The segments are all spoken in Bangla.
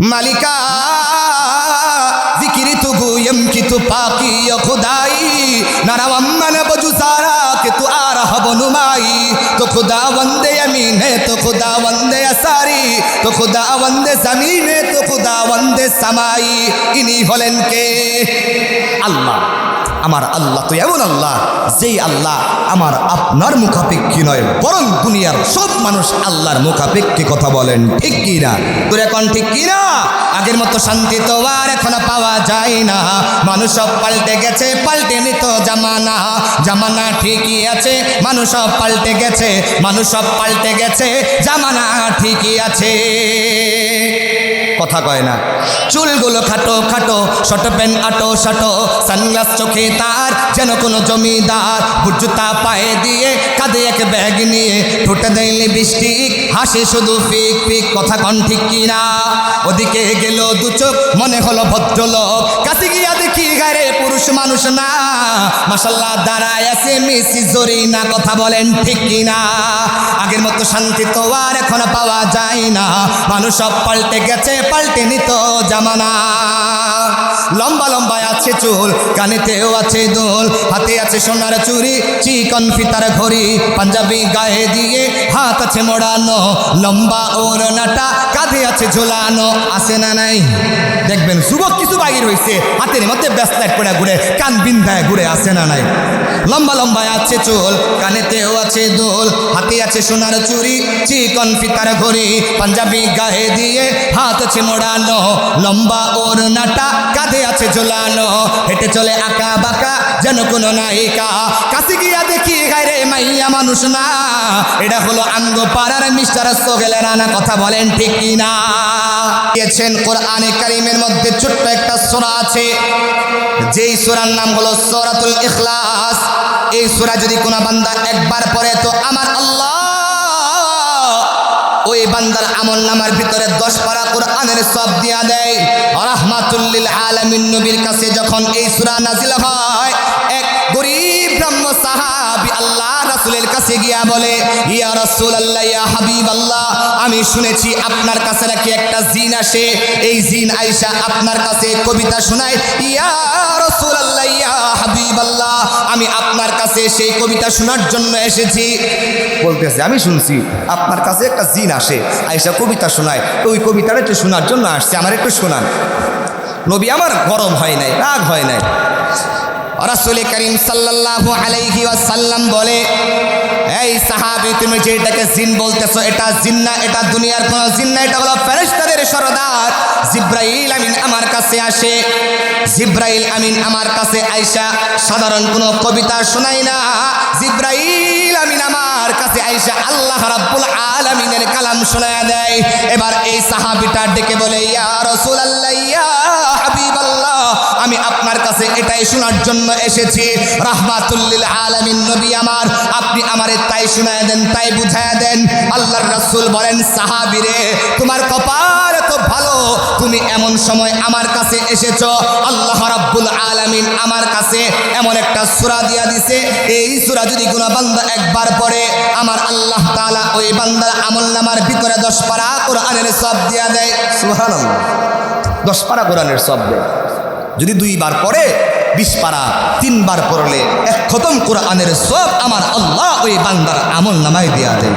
মালিকা, জিকিরি তুগু এমকি তু পাকি খুদাই। নারা অম্মান বজু সারা কে তু আর হব নুমাই। তো খুদা বন্দে অমিনে তো খুদা বন্দে আসারি। তো খুদা বন্দে জমিনে, তো খুদা বন্দে সামাই। ইনি হলেন কে? আল্লাহ। আমার আল্লাহ তো এমন আল্লাহ, যেই আল্লাহ আমার আপনার মুখাপেক্ষী নয়, বরং দুনিয়ার সব মানুষ আল্লাহর মুখাপেক্ষী কথা বলেন, ঠিক কি না? তোর এখন ঠিক কি না? আগের মতো শান্তি তো আর এখন পাওয়া যায় না। মানুষ সব পাল্টে গেছে, পাল্টে নিত জামানা। জামানা ঠিকই আছে, মানুষ সব পাল্টে গেছে, মানুষ সব পাল্টে গেছে, জামানা ঠিকই আছে। কথা কয় না। চুলগুলো খাটো খাটো শট প্যান্ট আটো শাটো সানগ্লাস চোখে তার যেন কোনো জমিদার বুজুতা পায়ে দিয়ে কাঁধে এক ব্যাগ নিয়ে ঠোঁটে দেয়নি বৃষ্টি, হাসে শুধু ফিক ফিক, কথা কন ঠিক কিনা? ওদিকে গেল দু চোখ, মনে হলো ভদ্রলোক। কাছে গিয়া দেখি গায়ে পুরুষ মানুষ না। মাসাল্লাহ দাঁড়ায় আছে মিসি জরি না কথা বলেন ঠিক কিনা? আগের মতো শান্তি তো আর এখন পাওয়া যায় না। মানুষ সব পাল্টে গেছে, পাল্টে নিত জামানা। লম্বা লম্বা আছে চুল, কানেতেও আছে দোল, হাতে আছে সোনার চুরি, চিকন ফিতার ঘড়ি, পাঞ্জাবি গায়ে দিয়ে হাত আছে মোড়ানো, লম্বা ওর নাটা কাঁধে আছে ঝোলানো আসে না নাই? দেখবেন, যুবক কিছু বাগির হয়েছে হাতের মধ্যে ব্যস্ত এক করে ঘুরে, কান বিন্ধায় ঘুরে আসে না নাই? লম্বা লম্বা আছে চুল, কানেতেও আছে দোল, হাতে আছে সোনার চুরি চিকন ফিতার ঘড়ি, পাঞ্জাবি গায়ে দিয়ে হাত আছে মোড়ানো, লম্বা ওর নাটা কাঁধে আছে ঝোলানো, হেঁটে চলে আঁকা বাঁকা যেন কোনো নায়িকা, কাছে গিয়া দেখি গায়ে মাইয়া মানুষ না। এটা হলো আঙ্গ পাড়ার মিস্টার সোহেল রানা, কথা বলেন ঠিক না দিয়েছেন কোরআনে কারিমের মধ্যে ছোট্ট একটা সোরা আছে, যেই সোরার নাম হলো সোরাতুল ইখলাস। এই সুরা যদি কোনো বান্দা একবার পড়ে, তো আমার আল্লাহ ওই বান্দার আমল নামার ভিতরে দশ পারা কোরআনের সব দিয়া দেয়। রহমাতুল্লিল আলামিন নবীর কাছে যখন এই সুরা নাজিল হয়, এক গরিব ব্রহ্ম সাহাবি আল্লাহ রাসূলের কাছে গিয়া বলে, ইয়া রাসুল আল্লাহ ইয়া হাবিব আল্লাহ আমি শুনেছি আপনার কাছে নাকি একটা জিন আসে। এই জিন আইসা আপনার কাছে কবিতা শোনায়, ইয়া রাসূলুল্লাহ, ইয়া হাবিবাল্লাহ, আমি আপনার কাছে সেই কবিতা শোনার জন্য এসেছি। বলতেছে, আমি শুনছি, আপনার কাছে একটা জিন আসে আইসা কবিতা শোনায় ওই কবিতাটা একটু শোনার জন্য আসছে, আমার একটু শোনান। নবী আমার গরম হয় নাই, রাগ হয় নাই। রাসুল করিম সাল্লাল্লাহু আলাইহি ওয়াসাল্লাম বলে, এই সাহাবী, তুমি যেটাকে জিন বলতেছো, এটা জিন না, এটা দুনিয়ার কোনো জিন না, এটা হলো ফেরেশতাদের সরদার। জিব্রাইল আমিন আমার কাছে আসে। জিব্রাইল আমিন আমার কাছে আইসা, সাধারণ কোনো কবিতা শোনাই না। জিব্রাইল আমিন আমার কাছে আইসা, আল্লাহ রাব্বুল আলামিনের কালাম শোনায় দেয়। এবার এই সাহাবীটা ডেকে বলে, ইয়া রাসূলুল্লাহ, ইয়া হাবিবাল্লাহ। আমি আপনার কাছে এটাই শোনার জন্য এসেছি। রাহমাতুল্লিল আলামিন নবী আমার, আপনি আমারে তাই শোনায় দেন, তাই বুঝায় দেন। আল্লাহর রাসূল বলেন, সাহাবিরে, তোমার কপাল এত ভালো, তুমি এমন সময় আমার কাছে এসেছ। আল্লাহ রাব্বুল আলামিন আমার কাছে এমন একটা সূরা দিয়া দিছে। এই সূরা যদি কোনো বান্দা একবার পড়ে, আমার আল্লাহ তাআলা ওই বান্দার আমলনামার ভিতরে 10 পারা কোরআনের সব দিয়া দেয়। 10 পারা কোরআনের সব দেয়। যদি দুইবার পড়ে, বিশ পারা, তিনবার পড়লে এক খতম কোরআনের সব আমার আল্লাহ ওই বান্দার আমল নামায় দেয়া দেয়।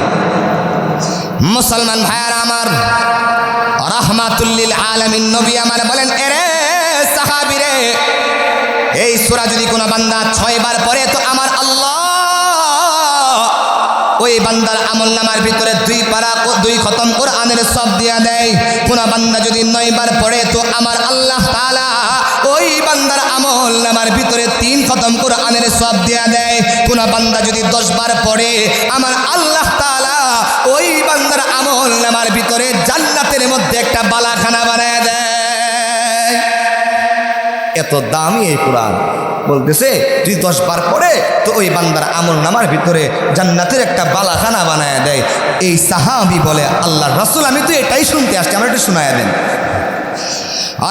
মুসলমান ভাইয়ার আমার, রহমাতুল্লিল আলমিন নবী আমার বলেন, এরে সাহাবিরে, এই সুরা যদি কোনো বান্দা ছয়বার পরে তো আমার আল্লাহ ওই বান্দার আমল নামার ভিতরে দুই পারা দুই খতম কোরআনের সব দিয়া দেয়। কোন বান্দা যদি নয়বার পড়ে, তো আমার আল্লাহ তাআলা ওই বান্দার আমল নামার ভিতরে তিন খতম কোরআনের সব দিয়া দেয়। কোন বান্দা যদি দশ বার পড়ে, আমার আল্লাহ তাআলা ওই বান্দার আমল নামার ভিতরে জান্নাতের মধ্যে একটা বালাখানা বানায় দেয়। এত দামি এই কোরআন। বলতেছে যদি দশ বার পরে তো ওই বান্দার আমল নামার ভিতরে জান্নাতের একটা বালাখানা বানায় দেয়। এই সাহাবি বলে আল্লাহ রাসুল, আমি তো এটাই শুনতে আসছি, আমার একটু শোনায় দেন।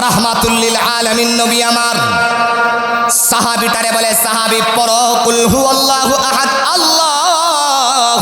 রহমাতুল্লিল আলমিন, নবী আমার। সাহাবিটারে বলে, সাহাবি পর কুল হু আহাদ, আল্লাহ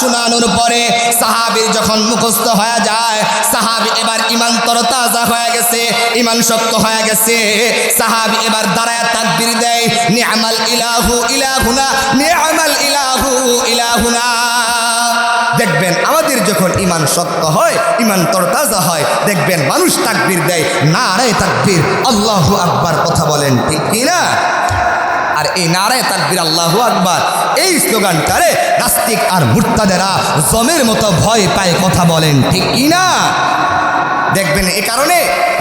শোনানোর পরে সাহাবীর যখন মুখস্থ হয়ে যায়, সাহাবী এবার ইমান তরতাজা হয়ে গেছে ইমান শক্ত হয়ে গেছে। সাহাবী এবার দাঁড়ায় তাকবীর দেয় নি'মাল ইলাহু ইলাহুনা নি'মাল ইলাহু ইলাহুনা। দেখবেন আমাদের যখন ইমান শক্ত হয় ইমান তরতাজা হয়, দেখবেন মানুষ তাকবীর দেয়, নারায় তাকবীর, আল্লাহু আকবার, কথা বলেন ঠিক কি না আর এই নারায় তাকবীর আল্লাহু আকবার। এই স্লোগানটারে নাস্তিক আর মুর্তাদেরা জমের মতো ভয় পায় কথা বলেন, ঠিক কি না? দেখবেন এ কারণে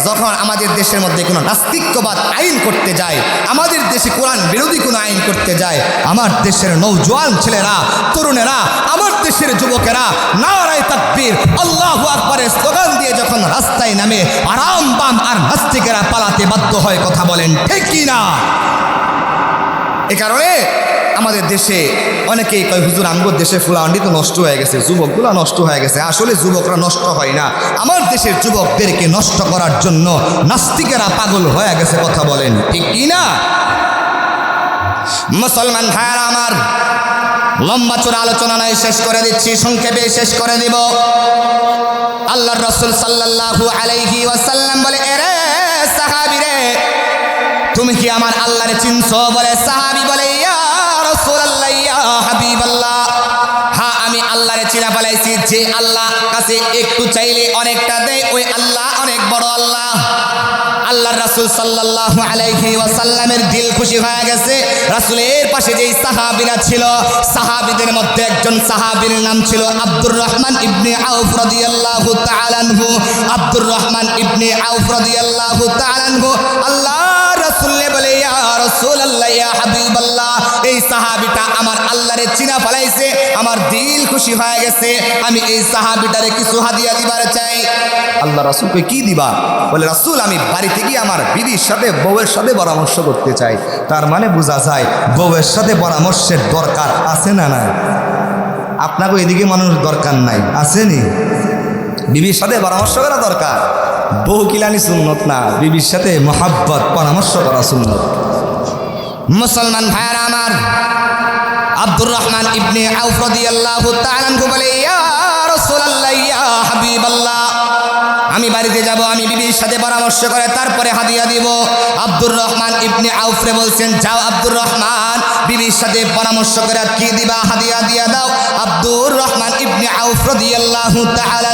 যখন আমাদের দেশের মধ্যে কোনো নাস্তিক্যবাদ আইন করতে যায়, আমাদের দেশে কোরআন বিরোধী কোনো আইন করতে যায়, আমার দেশের নৌজওয়ান ছেলেরা, তরুণেরা, আমার দেশের যুবকেরা, নারায় তাকবীর আল্লাহু আকবরের স্লোগান দিয়ে যখন রাস্তায় নামে আরাম বাম আর নাস্তিকেরা পালাতে বাধ্য হয় কথা বলেন, ঠিক কি না? এ কারণে আমাদের দেশে অনেকেই কয়, হুজুর আমগর দেশে ফুলাহান্ডি তো নষ্ট হয়ে গেছে, যুবকগুলো নষ্ট হয়ে গেছে। আসলে যুবকরা নষ্ট হয় না। আমার দেশের যুবকদেরকে নষ্ট করার জন্য নাস্তিকেরা পাগল হয়ে গেছে, কথা বলেন। ঠিক কি না? মুসলমান ভাইয়ারা আমার, লম্বা চূড়া আলোচনা নয় শেষ করে দিচ্ছি, সংক্ষেপে শেষ করে দিব। আল্লাহর রসুল সাল্লাল্লাহু আলাইহি ওয়াসাল্লাম বলে, এরে তুমি কি আমার আল্লাহরে চিনছ? বলে, সাহাবি বলে, ইয়া রাসূলুল্লাহ, ইয়া হ্যাঁ আমি যে আল্লাহ কাছে একটু চাইলে অনেকটা দেয়, ওই আল্লাহ অনেক বড় আল্লাহ। আল্লাহর রাসূল সাল্লাল্লাহু আলাইহি ওয়াসাল্লামের দিল খুশি হয়ে গেছে। রাসূলের পাশে যেই সাহাবীরা ছিল, সাহাবীদের মধ্যে একজন সাহাবীর নাম ছিল আব্দুর রহমান ইবনে আউফ রাদিয়াল্লাহু তাআলা আনহু। আব্দুর রহমান ইবনে আউফ রাদিয়াল্লাহু তাআলা আনহু, আল্লাহ রাসূলে বলে হাবিবাল্লাহ, এই সাহাবীটা আমার আল্লাহরে চিনা ফলাইছে, আমার দিল খুশি হয়ে গেছে, আমি এই সাহাবীটারে কিছু হাদিয়া দিবার চাই। আল্লাহ রাসূলকে কি দিবা? বলে, রাসূল, আমি বাড়িতে গিয়ে আমার বিবির সাথে, বউয়ের সাথে পরামর্শ করতে চাই। তার মানে বোঝা যায়, বউয়ের সাথে পরামর্শের দরকার আছে না না আপনাকে এদিকে মানুষ দরকার নাই, আসেনি? বিবির সাথে পরামর্শ করা দরকার? বউ কিলানি সুন্নত না? বিবির সাথে মহাব্বত, পরামর্শ করা সুন্নত। মুসলমান ভাইয়ারা আমার, আব্দুর রহমান ইবনে আউফ রাদিয়াল্লাহু তাআলা বলে, ইয়া রাসূলুল্লাহ, ইয়া হাবিবাল্লাহ। আমি বাড়িতে যাব, আমি বিবির সাথে পরামর্শ করে তারপরে হাদিয়া দিব। আব্দুর রহমান ইবনে আউফরে বলছেন, যাও আব্দুর রহমান, বিবির সাথে পরামর্শ করে কি দিবা, হাদিয়া দিয়া দাও। আব্দুর রহমান ইবনে আউফ রাদিয়াল্লাহু তাআলা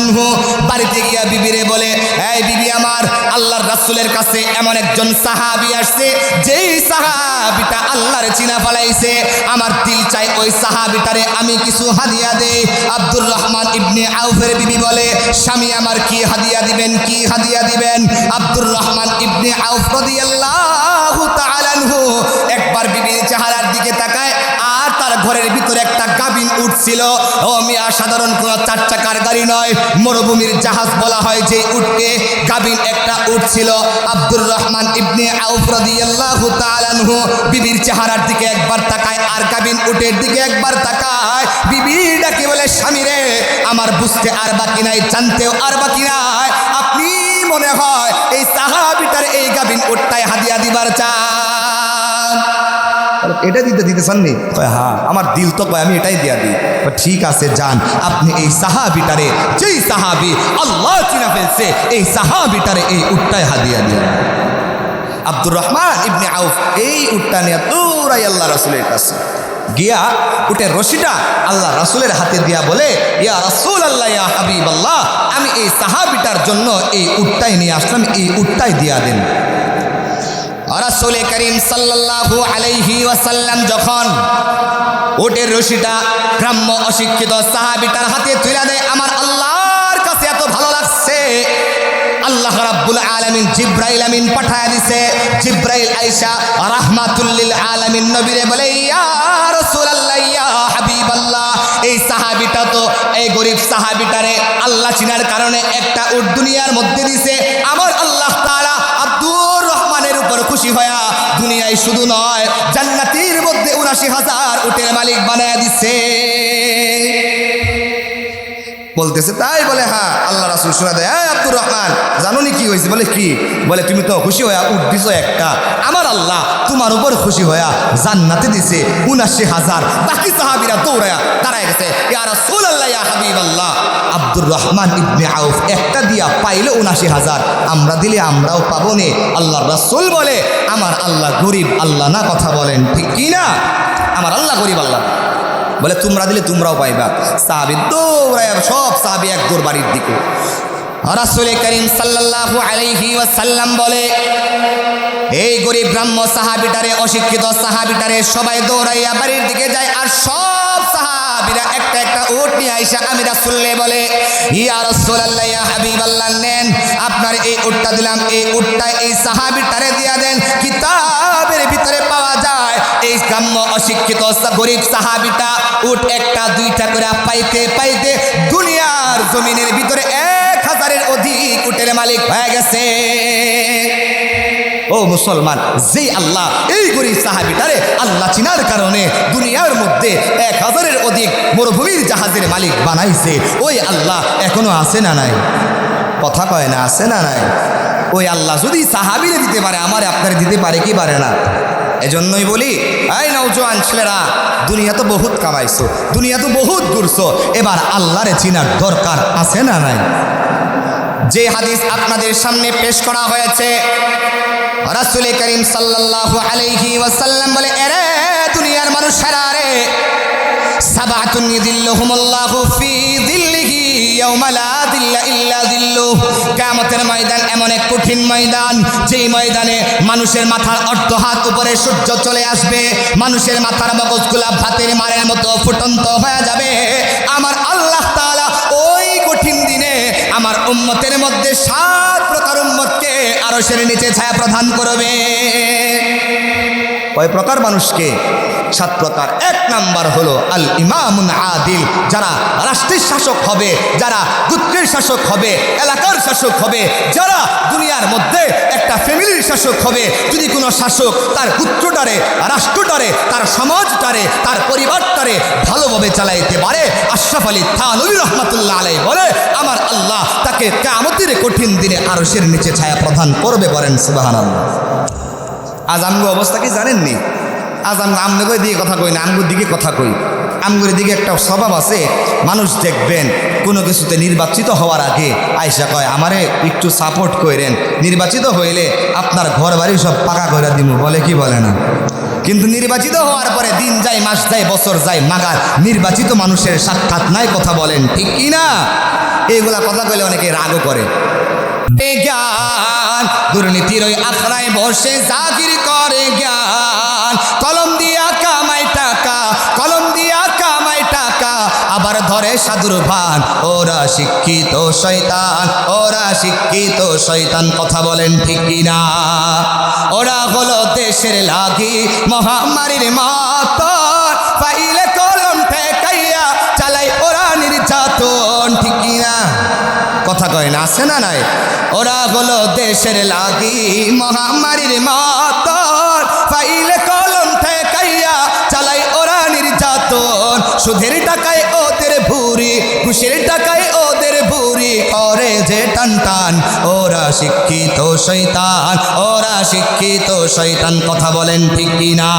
বাড়িতে গিয়া বিবিরে বলে, এই বিবি আমার, আল্লাহর রাসূলের কাছে এমন একজন সাহাবী আসছে, যেই সাহাবীটা আল্লাহর চিনা ফলাইছে। আমার দিল চাই ওই সাহাবীটারে আমি কিছু হাদিয়া দেই। আব্দুর রহমান ইবনে আউফের বিবি বলে, স্বামী আমার কি হাদিয়া দিবেন, কি হাদিয়া দিবেন? আব্দুর রহমান ইবনে আউফ রাদিয়াল্লাহু আনহু একবার বিবির চেহারার দিকে তাকায় তার ঘরের ভিতরে একটা গাবিন উঠছিল। ও মিয়া, সাধারণ কোনো চার চাকার গাড়ি নয়। মরুভূমির জাহাজ বলা হয় যে উঠকে গাবিন একটা উঠছিল। আব্দুর রহমান ইবনে বিবির চেহারার দিকে একবার তাকায় আর গাবিন উটের দিকে একবার তাকায়। বিবি ডাকে বলে, স্বামী রে, আমার বুঝতে আর বাকি নাই, জানতেও আর বাকি নাই। আপনি মনে হয় এই সাহাবিটার এই গাবিন উটটায় হাদিয়া দিবার চান? এটা দিতে দিতে চাননি? হ্যাঁ আমার দিল তো কয়, আমি এটাই দিয়া দিই। ঠিক আছে, যান। আপনি এই সাহাবিটারে, যেই সাহাবি আল্লাহ চিনা ফেলছে, এই সাহাবিটারে এই উটটায় হাদিয়া দিন আব্দুর রহমান ইবনে আউফ এই উটটা নিয়ে দৌড়াই আল্লাহ রাসুলের কাছে। গিয়া উটের রশিটা আল্লাহ রাসুলের হাতে দিয়া বলে, ইয়া রাসুল আল্লাহ ইয়া হাবিব আল্লাহ আমি এই সাহাবিটার জন্য এই উটটাই নিয়ে আসলাম, এই উটটাই দিয়া দেন। রাসূল করিম সাল্লাল্লাহু আলাইহি ওয়াসাল্লাম যখন ওটের রশিটা গ্রাম্য অশিক্ষিত সাহাবিটার হাতে তুলে দেয়, আমার আল্লাহর কাছে এত ভালো লাগছে। আল্লাহ রাব্বুল আলামিন জিব্রাইল আমিন পাঠায় দিছে। জিব্রাইল আয়েশা রাহমাতুল্লিল আলামিন নবীরে বলে, ইয়া রাসূলুল্লাহ, ইয়া হাবিবাল্লাহ। এই সাহাবিটা তো, এই গরিব সাহাবিটারে আল্লাহ চিনার কারণে একটা উট দুনিয়ার মধ্যে দিছে। আমার আল্লাহ তাআলা উপর খুশি হয়া দুনিয়ায় শুধু নয় জান্নাতির মধ্যে উনাশি হাজার উটের মালিক বানায় দিচ্ছে বলতেছে, তাই বলে হ্যাঁ আল্লাহ রাসুল শোনা দেয় হ্যাঁ আব্দুর রহমান জানো নি কি হয়েছে? বলে, কি? বলে, তুমি তো খুশি হয়ে উঠবিছ একটা। আমার আল্লাহ তোমার উপর খুশি হয়ে জান্নাতে দিছে উনাশি হাজার। বাকি সাহাবিরা দৌড়ায়া দাঁড়ায় গেছে আল্লাহ আব্দুর রহমান ইবনে আউফ একটা দিয়া পাইলে উনাশি হাজার। আমরা দিলে আমরাও পাবো নে আল্লাহ রাসুল বলে, আমার আল্লাহ গরিব, আল্লাহ না কথা বলেন। ঠিক কি না? আমার আল্লাহ গরিব, আল্লাহ বলে, তোমরা দিলে তোমরাও পাইবা। সাহাবি দৌড়ায় সব এক বাড়ির দিকে। রাসুল করিম আলাইহি ওয়াসাল্লাম বলে, এই গরিব ব্রাহ্ম সাহাবিটারে, অশিক্ষিত সাহাবিটারে সবাই দৌড়াইয়া বাড়ির দিকে যায়, আর সব সাহাবিরা একটা একটা উট নিয়ে আইসা আমি রাসুল্লে বলে, ইয়া রাসূলুল্লাহ, ইয়া হাবিবাল্লাহ, নেন, আপনার এই উটটা দিলাম, এই উটটা এই সাহাবিটারে দিয়া দেন, কিতাবের ভিতরে পাওয়া যায়। এই গ্রাম্য অশিক্ষিত গরিব সাহাবিটা উট একটা, দুইটা করে পাইতে পাইতে দুনিয়ার জমিনের ভিতরে এক হাজারের অধিক উটের মালিক হয়ে গেছে। ও মুসলমান, যেই আল্লাহ, এই গরিব সাহাবিটারে আল্লাহ চিনার কারণে দুনিয়ার মধ্যে এক হাজারের অধিক মরুভূমির জাহাজের মালিক বানাইছে, ওই আল্লাহ এখনও আছে না নাই? কথা কয় না, আছে না নাই? ওই আল্লাহ যদি সাহাবিরে দিতে পারে, আমার আপনার দিতে পারে কি পারে না? এজন্যই বলি, এই নৌজওয়ান ছেলেরা, দুনিয়া তো বহুত কামাইছো, দুনিয়া তো বহুত ঘুরছো, এবার আল্লাহরে চিনার দরকার আছে না নাই? যে হাদিস আপনাদের সামনে পেশ করা হয়েছে, রাসুল করিম সাল্লাল্লাহু আলাইহি ওয়াসাল্লাম বলে, এরে দুনিয়ার মানুষেরা রে, সাবাতুন ইদিল্লুহুমুল্লাহু ফি দিল্লিহি ইয়াউমা ময়দান এমন এক কঠিন ময়দান ময়দানে মানুষের মাথার অর্ধ হাত উপরে সূর্য চলে আসবে, মানুষের মাথার ভাতের মারের মতো ফুটন্ত হয়ে যাবে। আমার আল্লাহ ওই কঠিন দিনে আমার উম্মতের মধ্যে সাত প্রকার উম্মতকে আরশের নিচে ছায়া প্রদান করবে। কয় প্রকার মানুষকে? সাত প্রকার। এক নাম্বার হলো আল ইমামুন আদিল, যারা রাষ্ট্রের শাসক হবে, যারা গুত্রের শাসক হবে, এলাকার শাসক হবে, যারা দুনিয়ার মধ্যে একটা ফ্যামিলির শাসক হবে। যদি কোনো শাসক তার পুত্রটারে, রাষ্ট্রটারে, তার সমাজটারে, তার পরিবারটারে ভালোভাবে চালাইতে পারে, আশরাফ আলী থানবী রহমতুল্লাহ আলাই বলে, আমার আল্লাহ তাকে কামতের কঠিন দিনে আরশের নিচে ছায়া প্রদান করবে বলেন সুবাহান আজ আমগো অবস্থা কি জানেননি? আজ আমি আমগো দিয়ে কথা কই না, আমগুর দিকে কথা কই। আমগুর দিকে একটা স্বভাব আছে, মানুষ দেখবেন, কোনো কিছুতে নির্বাচিত হওয়ার আগে আয়সা কয়, আমারে একটু সাপোর্ট করেন নির্বাচিত হইলে আপনার ঘর বাড়ি সব পাকা করে দিব বলে কি বলে না? কিন্তু নির্বাচিত হওয়ার পরে দিন যায়, মাস যায়, বছর যায়, মাগার নির্বাচিত মানুষের সাক্ষাৎ নাই কথা বলেন, ঠিক কি না? এইগুলা কথা কইলে অনেকে রাগও করে। দুর্নীতির ওই আখড়ায় বসে জাগির করে জ্ঞান। ধরে সাধুর ভান। ওরা শিক্ষিত শয়তান, ওরা শিক্ষিত শয়তান, কথা বলেন ঠিক কিনা? ওরা হলো দেশের লাগি মহামারীর মতন পাইলে কলম ঠেকাইয়া চালাই ওরা নির্যাতন, ঠিক কিনা? কথা কয় না, আছে না নাই? ওরা হলো দেশের লাগি মহামারীর মতন পাইলে কলম ঠেকাইয়া চালাই ওরা নির্যাতন। সুধের টাকায় ওদের ভুরি ঘুষের টাকায় ওদের ভুরি। করে যে টান টান, ওরা শিক্ষিত শৈতান ওরা শিক্ষিত শৈতান কথা বলেন ঠিক কিনা?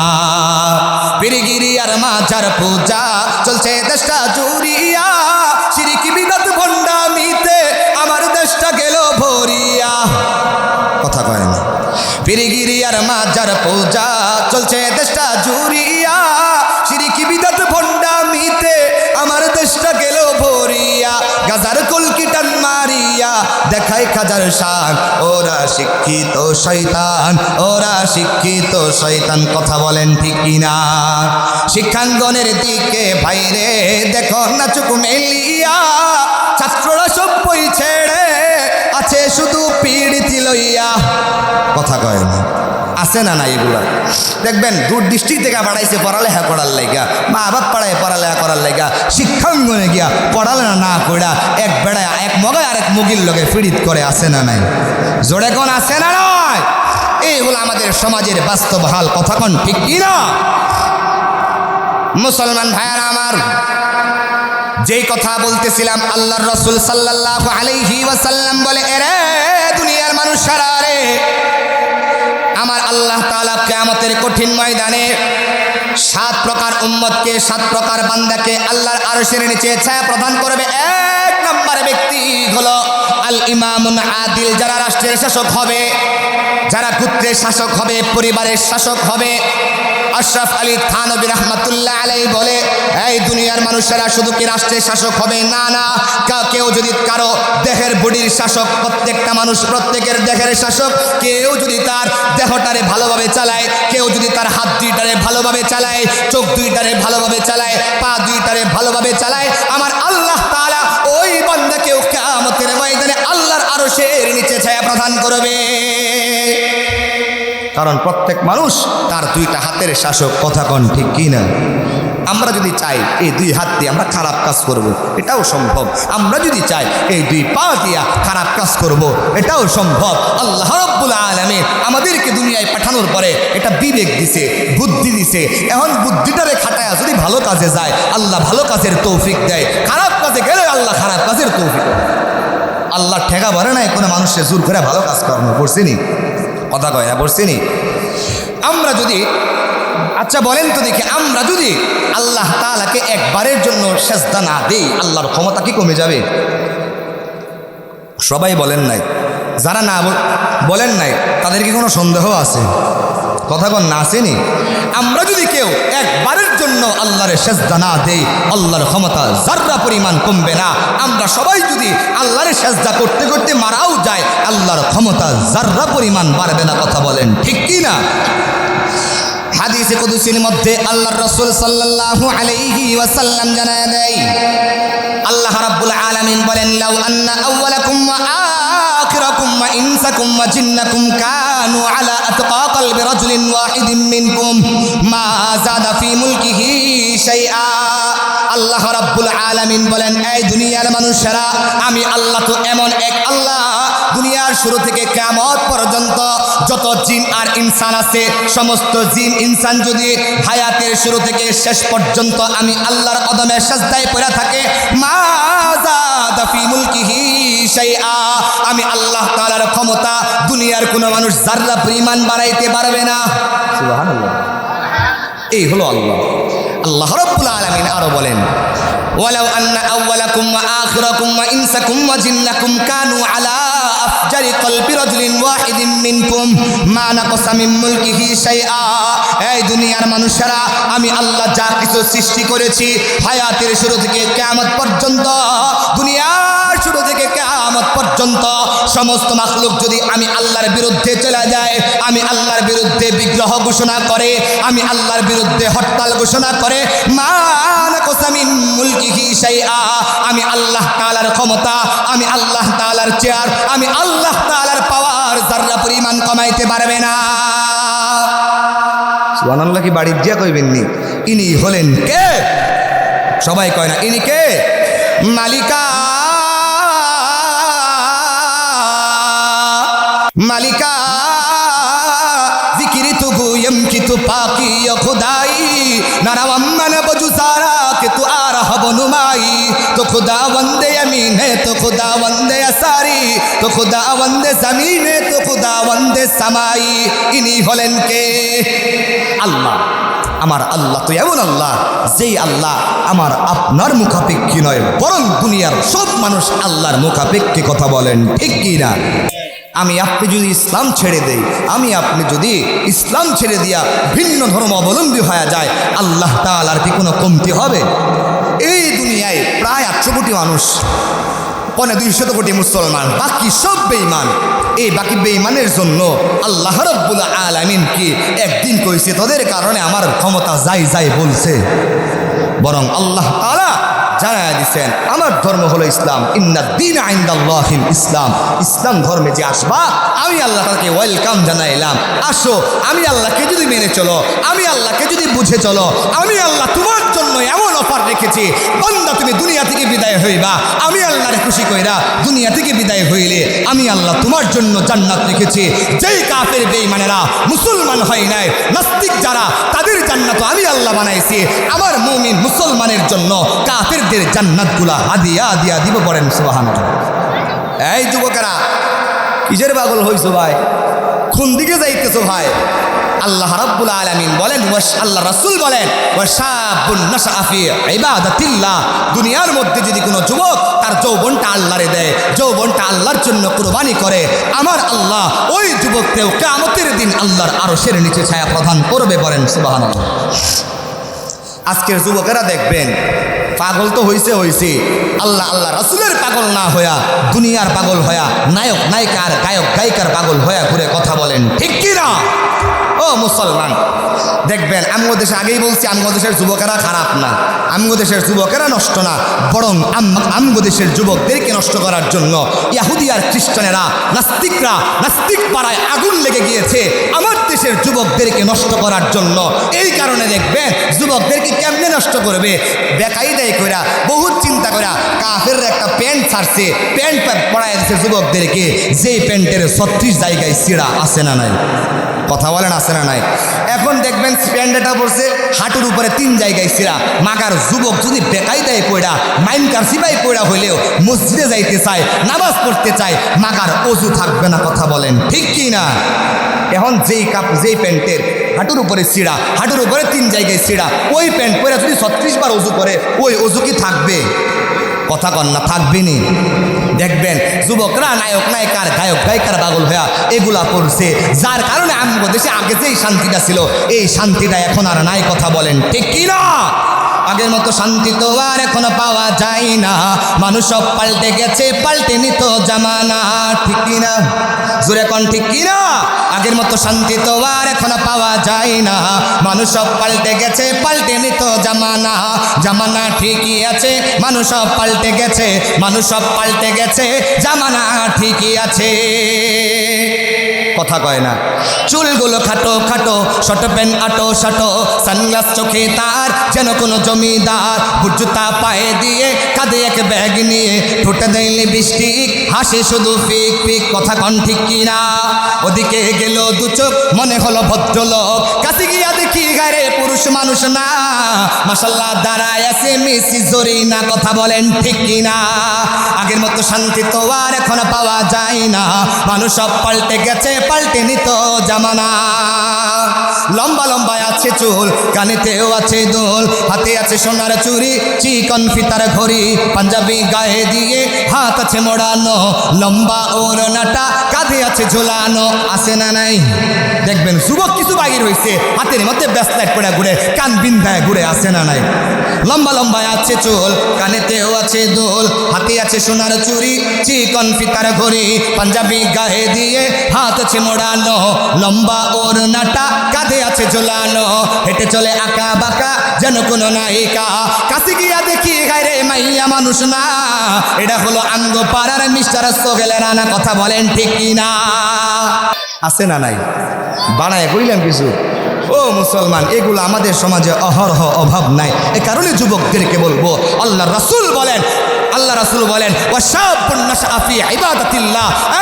পিরিগিরি আর মাজার পূজা, চলছে দেশটা জুরিয়া সিরিকি বিদাত ভণ্ডামিতে আমার দেশটা গেল ভরিয়া। কথা কয় না। পিরিগিরি আর মাজার পূজা, চলছে দেশটা জুরিয়া সিরিকি বিদাত ভণ্ডামিতে দেখায় খাজার শাক ওরা শিক্ষিত শৈতান ওরা শিক্ষিত শৈতান কথা বলেন ঠিক কিনা? শিক্ষাঙ্গনের দিকে ভাইরে, দেখো না চুকু মেলিয়া। ছাত্ররা সব বই ছেড়ে আছে শুধু পিড়িতি লইয়া। কথা কয় না। আছে না না এগুলা? দেখবেন দূর ডিস্ট্রিক্ট থেকে পাঠাইছে পড়ালেখা করার লেগা মা বাপ পাড়ায় পড়ালেখা করার লেগা, শিক্ষাঙ্গনে গিয়া পড়ালেখা না কইরা এক বেড়ায় এক মগায় আর এক মুগির লগে ফিরিত করে আছে না নাই? জোরে কোন আছে না নয় এই এই হলো আমাদের সমাজের বাস্তব হাল, কথা কন ঠিক কি না? মুসলমান ভাইয়ারা আমার, যেই কথা বলতেছিলাম, আল্লাহর রসুল সাল্লাল্লাহু আলাইহি ওয়াসাল্লাম বলে, এরে দুনিয়ার মানুষেরা রে আমার আল্লাহ তালা কিয়ামতের কঠিন ময়দানে সাত প্রকার উম্মতকে, সাত প্রকার বান্দাকে আল্লাহর আরশের নিচে ছায়া প্রদান করবে। এক নম্বর ব্যক্তি হলো আল ইমামুন আদিল, যারা রাষ্ট্রের শাসক হবে, যারা পুত্রের শাসক হবে, পরিবারের শাসক হবে। আশরাফ আলী থানবী রহমতুল্লাহ আলাই বলে, এই দুনিয়ার মানুষেরা শুধু কি রাষ্ট্রের শাসক হবে? না না। কেউ যদি কারও দেহের বডির শাসক, প্রত্যেকটা মানুষ প্রত্যেকের দেহের শাসক, কেউ যদি তার দেহটারে ভালোভাবে চালায়, কেউ যদি তার হাত দুইটারে ভালোভাবে চালায়, চোখ দুইটারে ভালোভাবে চালায়, পা দুইটারে ভালোভাবে চালায়, আমার আল্লাহ তাআলা ওই বান্দাকেও কিয়ামতের ময়দানে আল্লাহর আরশের নিচে ছায়া প্রদান করবে। কারণ প্রত্যেক মানুষ তার দুইটা হাতের শাসক কথা কন ঠিক কি না আমরা যদি চাই এই দুই হাত দিয়ে আমরা খারাপ কাজ করব। এটাও সম্ভব। আমরা যদি চাই এই দুই পা দিয়া খারাপ কাজ করব। এটাও সম্ভব। আল্লাহ রব্বুল আলমে আমাদেরকে দুনিয়ায় পাঠানোর পরে এটা বিবেক দিছে, বুদ্ধি দিছে। এখন বুদ্ধিটারে খাটায় যদি ভালো কাজে যায়, আল্লাহ ভালো কাজের তৌফিক দেয়। খারাপ কাজে গেলে আল্লাহ খারাপ কাজের তৌফিক আল্লাহ ঠেকা ভরে নাই কোনো মানুষের জোর করে ভালো কাজ করানো পড়ছিনি কথা কয় না পড়ছিনি আমরা যদি আচ্ছা বলেন তো দেখি, আমরা যদি আল্লাহ তালাকে একবারের জন্য সেজদা না দেই, আল্লাহর ক্ষমতা কি কমে যাবে? সবাই বলেন নাই। যারা না বল- বলেন নাই, তাদের কি কোনো সন্দেহ আছে? কথা কন, না আসেনি আমরা যদি কেউ একবারের জন্য আল্লাহর সেজদা না দেই, আল্লাহর ক্ষমতা যার্রা পরিমাণ কমবে না, আমরা সবাই যদি আল্লাহর সেজদা করতে করতে মারাও যায় আল্লাহর ক্ষমতা যার্রা পরিমাণ বাড়বে না কথা বলেন, ঠিক কি না? হাদিসে কুদুসির মধ্যে আল্লাহর রাসূল সাল্লাল্লাহু আলাইহি ওয়াসাল্লাম জানায় দেয়, আল্লাহ রাব্বুল আলামিন বলেন, লাউ আন্না আউওয়ালাকুম ওয়া আল্লাহ বলেন, এই দুনিয়ার মানুষেরা, আমি আল্লাহ তো এমন এক আল্লাহ। দুনিয়ার শুরু থেকে কেমত পর্যন্ত যত জিন আর ইনসান আছে, সমস্ত জিন ইনসান যদি হায়াতের শুরু থেকে শেষ পর্যন্ত আমি আল্লাহর কদমে সাজদায় পড়ে থাকে, মা ফি মুলকিহি শাইআ। আমি আল্লাহ তাআলার ক্ষমতা দুনিয়ার কোনো মানুষ জাররা পরিমাণ বাড়াইতে পারবে না। সুবহানাল্লাহ। এই হলো আল্লাহ। আল্লাহ রব্বুল আলামিন আরও বলেন ওয়ালাউ আন্না আউওয়ালাকুম ওয়া আখিরাকুম ওয়া ইনসাকুম ওয়া জিন্নাকুম কানু আলা আফজারি কলবি রাজুলিন ওয়াহিদিন মিনকুম, মা নাকাসা মিন মুলকিহি শাইআ। এই দুনিয়ার মানুষেরা, আমি আল্লাহ যা কিছু সৃষ্টি করেছি, হায়াতের শুরু থেকে কিয়ামত পর্যন্ত, দুনিয়ার শুরু থেকে কিয়ামত পর্যন্ত, সমস্ত মাখলুক যদি আমি আল্লাহর বিরুদ্ধে চলে যায়, আমি আল্লাহর বিরুদ্ধে বিগ্রহ ঘোষণা করে, আমি আল্লাহর বিরুদ্ধে হরতাল ঘোষণা করে আমি আল্লাহ তালার ক্ষমতা, আমি আল্লাহ তালার চেয়ার, আমি আল্লাহ তালার পাওয়ার যারা পরিমাণ কমাইতে পারবে না। সুবহানাল্লাহ, কি বাড়ির দিয়া কইবেননি ইনি হলেন কে? সবাই কয় না, ইনি কে? মালিকা। মালিকা। জিকিরি তুগু এম কি তু পাকি খুদাই। নারা আম্মান বজু সারা। کہ تو آ رہا بنمائی تو خدا وند یمین ہے تو خدا وند اثاری تو خدا وند زمین ہے تو خدا وند سمائی انہی ہلن کے اللہ আমার আল্লাহ তো এমন আল্লাহ যেই আল্লাহ আমার আপনার মুখাপেক্ষী নয় বরং দুনিয়ার সব মানুষ আল্লাহর মুখাপেক্ষী কথা বলেন ঠিক কি না আমি আপনি যদি ইসলাম ছেড়ে দেই, আমি আপনি যদি ইসলাম ছেড়ে দিয়া ভিন্ন ধর্ম অবলম্বী হয়ে যায়, আল্লাহ তালার কি কোনো কমতি হবে? এই দুনিয়ায় প্রায় আটশো কোটি মানুষ, পনে দুইশত কোটি মুসলমান, বাকি সব বেইমান এই বাকি বেইমানের জন্য আল্লাহ রব্বুল আলামিন কি একদিন কইছে, তোদের কারণে আমার ক্ষমতা যাই যাই বলছে। বরং আল্লাহ তাআলা জানায় দিচ্ছেন আমার ধর্ম হলো ইসলাম। ইন্না দিন আইন্দাল্লাহিল ইসলাম। ইসলাম ধর্মে যে আসবা, আমি আল্লাহ তাকে ওয়েলকাম জানাইলাম। আসো, আমি আল্লাহকে যদি মেনে চলো, আমি আল্লাহকে যদি বুঝে চলো, আমি আল্লাহ তোমার জন্য এমন অফার রেখেছি, বন্দা, তুমি দুনিয়া থেকে বিদায় হইবা। আমি আল্লাহরে খুশি কইরা দুনিয়া থেকে বিদায় হইলে আমি আল্লাহ তোমার জন্য জান্নাত রেখেছি। যেই কাফের বেঈমানেরা মুসলমান হয় নাই, নাস্তিক যারা, তাদের জান্নাত আমি আল্লাহ বানাইছি। আমার মুমিন মুসলমানের জন্য কাফেরদের জান্নাতগুলা হাদিয়া দিয়া দিব বলেন সুবহানাল্লাহ। এই যুবকেরা, কিসের পাগল হইছো ভাই? কোন দিকে যাইতেছো ভাই? আল্লাহ রাব্বুল আলামিন বলেন আল্লাহ রাসূল বলেন দুনিয়ার মধ্যে যদি কোনো যুবক তার যৌবনটা আল্লাহরে দেয়, যৌবনটা আল্লাহর জন্য কুরবানি করে, আমার আল্লাহ ওই যুবককেও কিয়ামতের দিন আল্লাহর আরশের নিচে ছায়া প্রদান করবে বলেন, সুবহানাল্লাহ। আজকের যুবকেরা দেখবেন, পাগল তো হইছে হইছে। আল্লাহ আল্লাহ রাসুলের পাগল না হইয়া, দুনিয়ার পাগল হইয়া, নায়ক, নায়িকার, গায়ক, গায়িকার পাগল হইয়া ঘুরে কথা বলেন। ঠিক কি না ও মুসলমান, দেখবেন আমগো দেশে আগেই বলছি, আমগো দেশের যুবকেরা খারাপ না। আমগো দেশের যুবকেরা নষ্ট না, বরং আম- আমগো দেশের যুবকদেরকে নষ্ট করার জন্য ইয়াহুদি আর খ্রিস্টানেরা নাস্তিকরা নাস্তিক পাড়ায় আগুন লেগে গিয়েছে, আমার দেশের যুবকদেরকে নষ্ট করার জন্য। এই কারণে দেখবেন যুবকদেরকে কেমনে নষ্ট করবে? বেকাই দেয় কইরা, বহুত চিন্তা করা কাফের একটা প্যান্ট ছাড়ছে, প্যান্ট পড়ায় যুবকদেরকে, যেই প্যান্টের ছত্রিশ জায়গায় সিরা আছে না নাই? কথা বলেন আছে না নাই। এখন দেখবেন প্যান্ডেটা পড়ছে, হাঁটুর উপরে তিন জায়গায় সিরা মাগার যুবক যদি বেকাই দেয় পয়ডা মাইন কার সিপাই পয়ডা হইলেও মসজিদে যাইতে চায়, নামাজ পড়তে চায়, মাগার অজু থাকবে না কথা বলেন, ঠিক কি না? এখন যেই কাপ, যেই প্যান্টের হাঁটুর উপরে সিঁড়া হাঁটুর উপরে তিন জায়গায় সিঁড়া ওই প্যান্ট পরে যদি ছত্রিশ বার অজু করে, ওই অজু কি থাকবে? কথা কন্যা না, থাকবে নি। দেখবেন যুবকরা নায়ক, নায়িকার, গায়ক, গায়িকার পাগল হইয়া এগুলা করছে। যার কারণে আমাদের দেশে আগে যেই শান্তিটা ছিল, এই শান্তিটা এখন আর নাই কথা বলেন। ঠিক কি না আগের মতো শান্তি তো আর এখনও পাওয়া যায় না। মানুষ সব পাল্টে গেছে, পাল্টে নিত জামানা, ঠিক কি না জোরে কন, ঠিক কি না আগের মতো শান্তি তো আর এখনও পাওয়া যায় না। মানুষ সব পাল্টে গেছে, পাল্টে নিত জামানা জামানা ঠিকই আছে, মানুষ সব পাল্টে গেছে, মানুষ সব পাল্টে গেছে, জামানা ঠিকই আছে। কথা কয় না। চুলগুলো খাটো খাটো শট প্যান্ট আটো শাটো, সানগ্লাস চোখে তার যেন কোনো জমিদার বুজুতা পায়ে দিয়ে কাঁধে এক ব্যাগ নিয়ে ঠোঁটে দেয়নি বৃষ্টি হাসে শুধু ফিক ফিক, কথা কন ঠিক কিনা? ওদিকে গেল দু চোখ, মনে হলো ভদ্রলোক। কাছে গিয়া দেখি গায়ে পুরুষ মানুষ না। মাসাল্লাহ দাঁড়ায় আছে মিসি জরি না কথা বলেন ঠিক কিনা? আগের মতো শান্তি তো আর এখন পাওয়া যায় না। মানুষ সব পাল্টে গেছে পাল্টে নিত জামানা। লম্বা লম্বা আছে চুল কানেতেও আছে দোল, হাতে আছে সোনার চুরি চিকন ফিতার ঘড়ি, পাঞ্জাবি গায়ে দিয়ে হাত আছে মোড়ানো, লম্বা ওড়নাটা কাঁধে আছে ঝোলানো, আছে না নাই? দেখবেন যুবক কিছু বাগির হয়েছে হাতের মধ্যে ব্যস্ত পড়ে ঘুরে, কান বিন্ধায় ঘুরে আসে না নাই? লম্বা লম্বা আছে চুল কানেতেও আছে দোল, হাতে আছে সোনার চুরি চিকন ফিতার ঘড়ি, পাঞ্জাবি গায়ে দিয়ে হাত আছে মোড়ানো, লম্বা ওর নাটা কাঁধে আছে ঝোলানো, হেঁটে চলে আঁকা বাঁকা যেন কোনো নায়িকা। কাছে গিয়া দেখি গায়ে মাইয়া মানুষ না। এটা হলো আঙ্গ পাড়ার মিস্টার সোগেলের রানা, কথা বলেন ঠিক না আছে না নাই? বানায় কইলাম কিছু? ও মুসলমান, এগুলো আমাদের সমাজে অহরহ অভাব নাই। এ কারণে যুবকদেরকে বলব, আল্লাহ রাসূল বলেন আল্লাহ রাসূল বলেন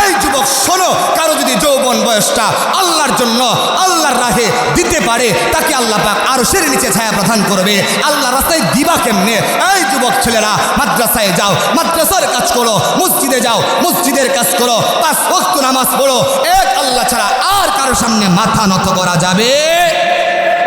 এই যুবক, শোনো, কারও যদি যৌবন বয়সটা আল্লাহর জন্য, আল্লাহর রাহে দিতে পারে, তাকে আল্লাহ পাক আরও সের নিচে ছায়া প্রদান করবে। আল্লাহ রাস্তায় দিবা কেমনে? এই যুবক ছেলেরা, মাদ্রাসায় যাও, মাদ্রাসার কাজ করো, মসজিদে যাও, মসজিদের কাজ করো, পাঁচ ওয়াক্ত নামাজ পড়ো। এক আল্লাহ ছাড়া আর কারও সামনে মাথা নত করা যাবে